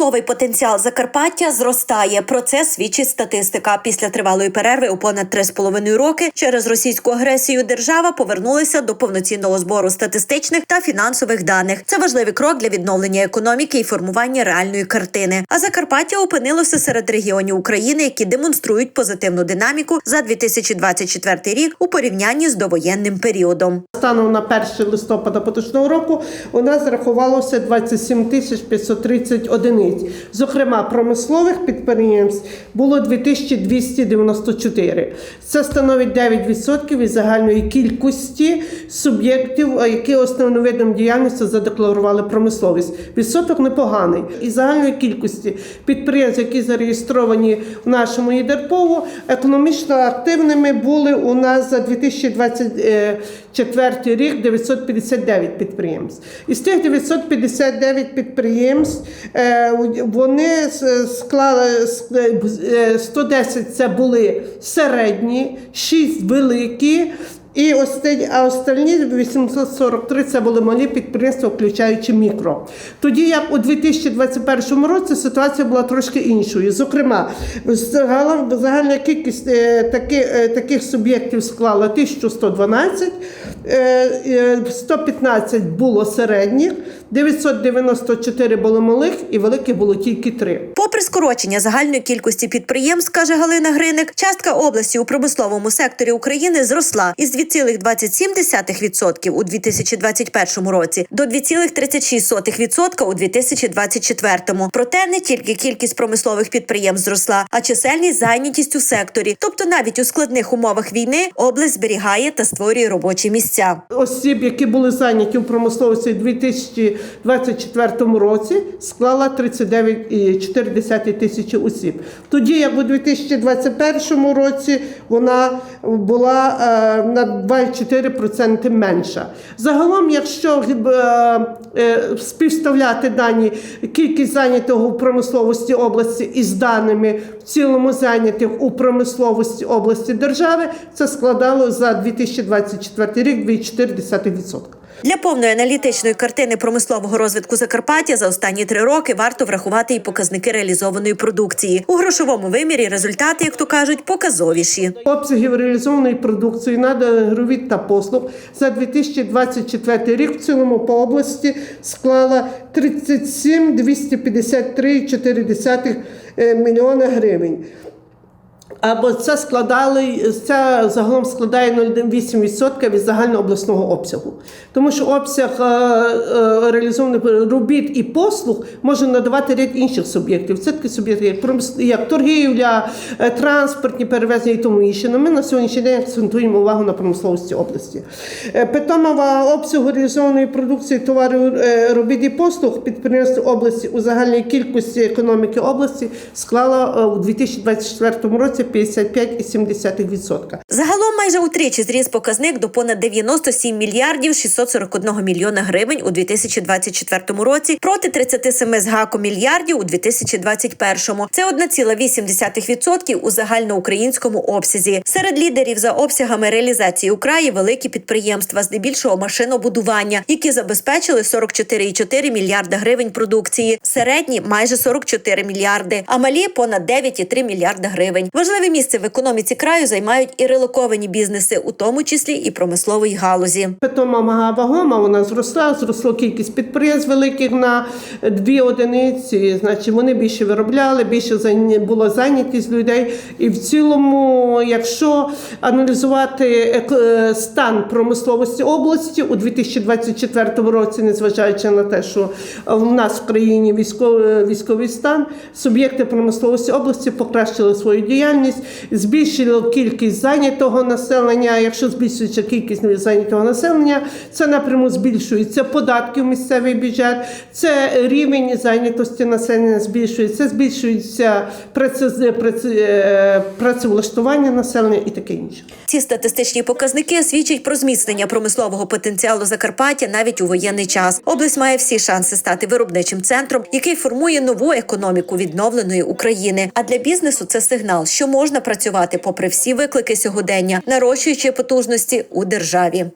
Промисловий потенціал Закарпаття зростає. Про це свідчить статистика. Після тривалої перерви у понад 3,5 роки через російську агресію держава повернулася до повноцінного збору статистичних та фінансових даних. Це важливий крок для відновлення економіки і формування реальної картини. А Закарпаття опинилося серед регіонів України, які демонструють позитивну динаміку за 2024 рік у порівнянні з довоєнним періодом. Станом на 1 листопада поточного року у нас зарахувалося 27 тисяч 530 одиниць. Зокрема, промислових підприємств було 2294. Це становить 9% від загальної кількості суб'єктів, які основним видом діяльності задекларували промисловість. Відсоток непоганий. Із загальної кількості підприємств, які зареєстровані в нашому ЄДРПОВу, економічно активними були у нас за 2024 рік 959 підприємств. Із тих 959 підприємств е, вони склали е, 110 це були середні, 6 великі. І а останні 843 це були малі підприємства, включаючи мікро. Тоді як у 2021 році ситуація була трошки іншою. Зокрема, загальна кількість е, таки, е, таких суб'єктів склала 1112, е, е, 115 було середніх, 994 було малих і великих було тільки 3. Попри скорочення загальної кількості підприємств, каже Галина Гриник, частка області у промисловому секторі України зросла із 2,27% у 2021 році до 2,36% у 2024. Проте не тільки кількість промислових підприємств зросла, а чисельність зайнятість у секторі. Тобто навіть у складних умовах війни область зберігає та створює робочі місця. осіб, які були зайняті в промисловості у 2024 році, склала 39,4 тисячі осіб. Тоді, як у 2021 році, вона була е, на 2,4% менша. Загалом, якщо е, е, співставляти дані кількість зайнятого в промисловості області із даними в цілому зайнятих у промисловості області держави, це складало за 2024 рік 2,4%. Для повної аналітичної картини промислового розвитку Закарпаття за останні три роки варто врахувати і показники реалізованої продукції у грошовому вимірі. Результати, як то кажуть, показовіші. Обсягів реалізованої продукції наданих робіт та послуг за 2024 рік в цілому по області склала 37 253,4 е, мільйона гривень. Або це складали це загалом складає 0,8% від загальнообласного обсягу. Тому що обсяг е, е, реалізованих робіт і послуг може надавати ряд інших суб'єктів. Це такі суб'єкти, як, як торгівля, е, транспортні перевезення і тому інше. Но ми на сьогоднішній день акцентуємо увагу на промисловості області. Питома обсягу реалізованої продукції товарів робіт і послуг підприємств області у загальній кількості економіки області склала у 2024 році 55,7%. Загалом майже утричі зріс показник до понад 97 мільярдів 641 мільйона гривень у 2024 році проти 37 з гаком мільярдів у 2021. Це 1,8% у загальноукраїнському обсязі. Серед лідерів за обсягами реалізації у великі підприємства, здебільшого машинобудування, які забезпечили 44,4 мільярда гривень продукції. Середні майже 44 мільярди, а малі понад 9,3 мільярда гривень. Важливе місце в економіці краю займають і релоковані бізнеси, у тому числі і промислової галузі. Питома мага вагома, вона зросла, зросла кількість підприємств великих на дві одиниці. Значить, вони більше виробляли, більше було зайнятість людей. І в цілому, якщо аналізувати ек- е, стан промисловості області у 2024 році, незважаючи на те, що в нас в країні військовий, військовий стан, суб'єкти промисловості області покращили свою діяльність, збільшили кількість зайнятого населення. Якщо збільшується кількість зайнятого населення, це напряму збільшується податки в місцевий бюджет, це рівень зайнятості населення збільшується, збільшується е, працевлаштування населення і таке інше. Ці статистичні показники свідчать про зміцнення промислового потенціалу Закарпаття навіть у воєнний час. Область має всі шанси стати виробничим центром, який формує нову економіку відновленої України. А для бізнесу це сигнал, що можна працювати попри всі виклики сьогодення, нарощуючи потужності у державі.